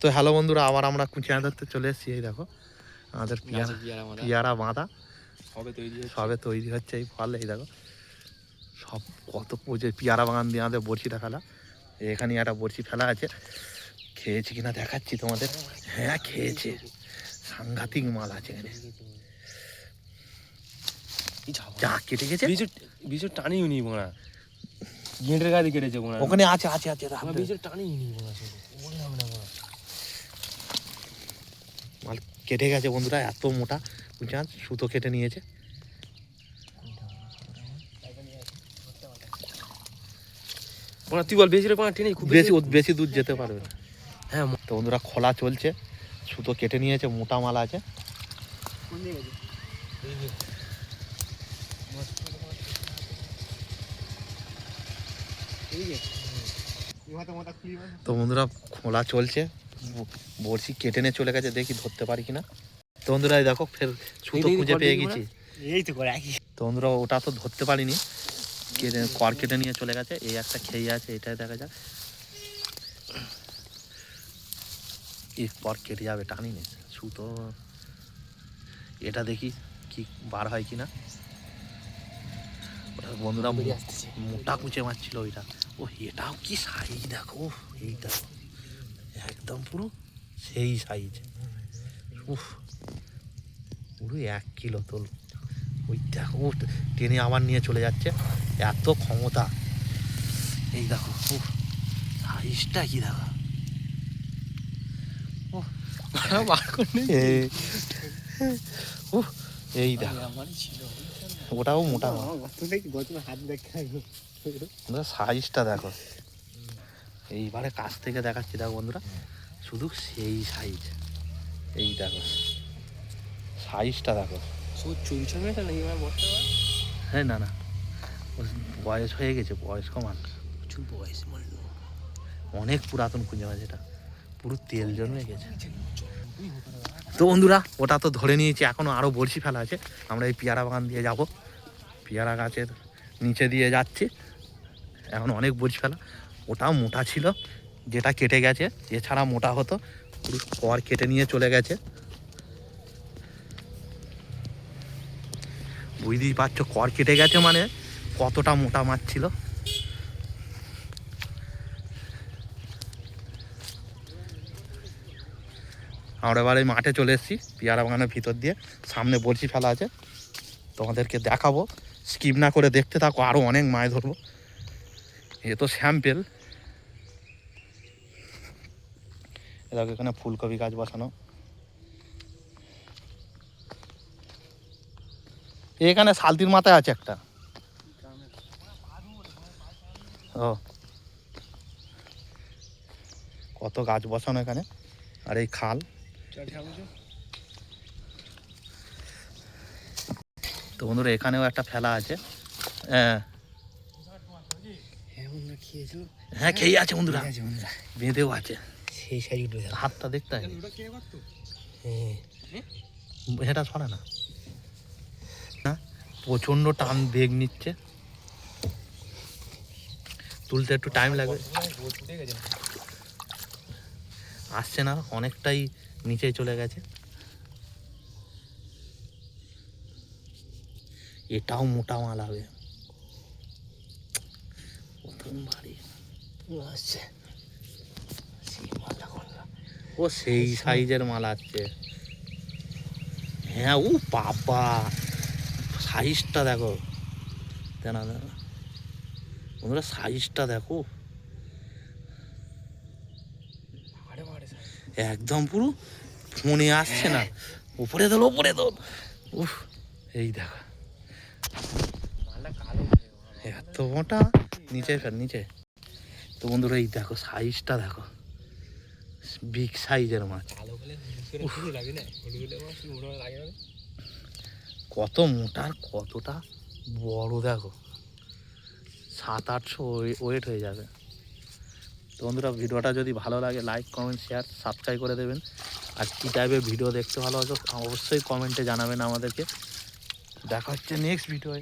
তো হ্যালো বন্ধুরা আবার আমরা কুচিয়া ধরতে চলে এসেছি এই দেখো। আমাদের পিয়ারা পিয়ারা বাঁধা? হবে তৈরি সবে তৈরি হচ্ছে এই ফল এই দেখো। সব কত পুজো পিয়ারা বাগান দিয়ে আমাদের বড়শিটা ফেলা এখানে একটা বড়শি ফেলা আছে। খেয়েছি কিনা দেখাচ্ছি তোমাদের। হ্যাঁ খেয়েছে। সাংঘাতিক মাল আছে এখানে। যা কেটে গেছে। বীজের বীজের টানিও নি বোনা। গেঁটের গায়ে কেটেছে বোনা। ওখানে আছে আছে আছে আমরা রাখবে। বীজের টানিও নি বোনা সব। না বোনা। মাল কেটে গেছে বন্ধুরা এত মোটা। বুঝছেন? সুতো কেটে নিয়েছে। তুই বল বেশি বেশি। বেশি দূর যেতে পারবে না। হ্যাঁ তো বন্ধুরা খোলা চলছে। সুতো কেটে নিয়েছে মোটা মাল আছে। তো বন্ধুরা খোলা চলছে। বড়শি কেটে নিয়ে চলে গেছে দেখি ধরতে পারি কিনা। তো বন্ধুরা দেখো ফের সুতো খুঁজে পেয়ে গেছি। এই তো করে তো বন্ধুরা ওটা তো ধরতে পারিনি। কেটে কর কেটে নিয়ে চলে গেছে। এই একটা খেয়ে আছে এটাই দেখা যাক। কি পর কেটে যাবে টানি নি। সুতো এটা দেখি কি বার হয় কিনা। ওটা বন্ধুরা। মোটা কুচে মারছিল ওইটা। ও এটাও কি সাইজ দেখো। এই দেখো। একদম পুরো সেই সাইজ উফ পুরো এক কিলো তোল। ওই দেখো ও টেনে আবার নিয়ে চলে যাচ্ছে। এত ক্ষমতা। এই দেখো উফ সাইজটা কি দেখো। নে। এই দেখো। ওটাও মোটা। সাইজটা দেখো। এইবারে কাছ থেকে দেখাচ্ছি দেখো বন্ধুরা। শুধু সেই সাইজ এই দেখো। সাইজটা দেখো। হ্যাঁ না না। বয়স হয়ে গেছে বয়স্ক মাল প্রচুর বয়স। অনেক পুরাতন খুঁজে মাছ এটা। পুরো তেল জন্মে গেছে। তো বন্ধুরা ওটা তো ধরে নিয়েছি এখনও আরও বড়শি ফেলা আছে। আমরা এই পেয়ারা বাগান দিয়ে যাব। পেয়ারা গাছের নিচে দিয়ে যাচ্ছি। এখন অনেক বড়শি ফেলা। ওটাও মোটা ছিল, যেটা কেটে গেছে, এছাড়া মোটা হতো, পুরো কর কেটে নিয়ে চলে গেছে। বুঝতেই পারছ, কর কেটে গেছে মানে কতটা মোটা মাছ ছিল। আমরা এবার এই মাঠে চলে এসেছি, পেয়ারা বাগানের ভিতর দিয়ে, সামনে বলছি ফেলা আছে। তোমাদেরকে দেখাবো স্কিপ না করে দেখতে থাকো আরও অনেক মাছ ধরবো। এ তো স্যাম্পেল দেখো এখানে ফুলকপি গাছ বসানো। এখানে শালতির মাথায় আছে একটা। ও। কত গাছ বসানো এখানে। আর এই খাল। তো বন্ধুরা এখানেও একটা ফেলা আছে। হ্যাঁ। হ্যাঁ হ্যাঁ খেয়ে আছে বন্ধুরা। বেঁধেও আছে। সেই সাইজ উঠে যাবে। হাতটা দেখতে হয় হ্যাঁ। এটা সরে না। না? প্রচণ্ড টান বেগ নিচ্ছে। তুলতে একটু টাইম লাগবে আসছে না অনেকটাই নিচে চলে গেছে। এটাও মোটা মাল হবে। প্রথম ভারী আসছে। ও সেই সাইজের মাল আছে। হ্যাঁ ও বাবা। সাইজটা দেখো। দেনা দেনা বন্ধুরা সাইজটা দেখো। একদম পুরো ফোনে আসছে না। উপরে দোল উপরে দোল উফ এই দেখো। হয়ে। এত মোটা। নিচে ফের নিচে। তো বন্ধুরা এই দেখো সাইজটা দেখো। বিগ সাইজের মাছ। কত মোটা আর কতটা বড় দেখো। সাত আটশো ওয়েট হয়ে যাবে। তো বন্ধুরা ভিডিওটা যদি ভালো লাগে লাইক কমেন্ট শেয়ার সাবস্ক্রাইব করে দেবেন। আর কী টাইপের ভিডিও দেখতে ভালো অবশ্যই কমেন্টে জানাবেন আমাদেরকে। দেখা হচ্ছে নেক্সট ভিডিওয়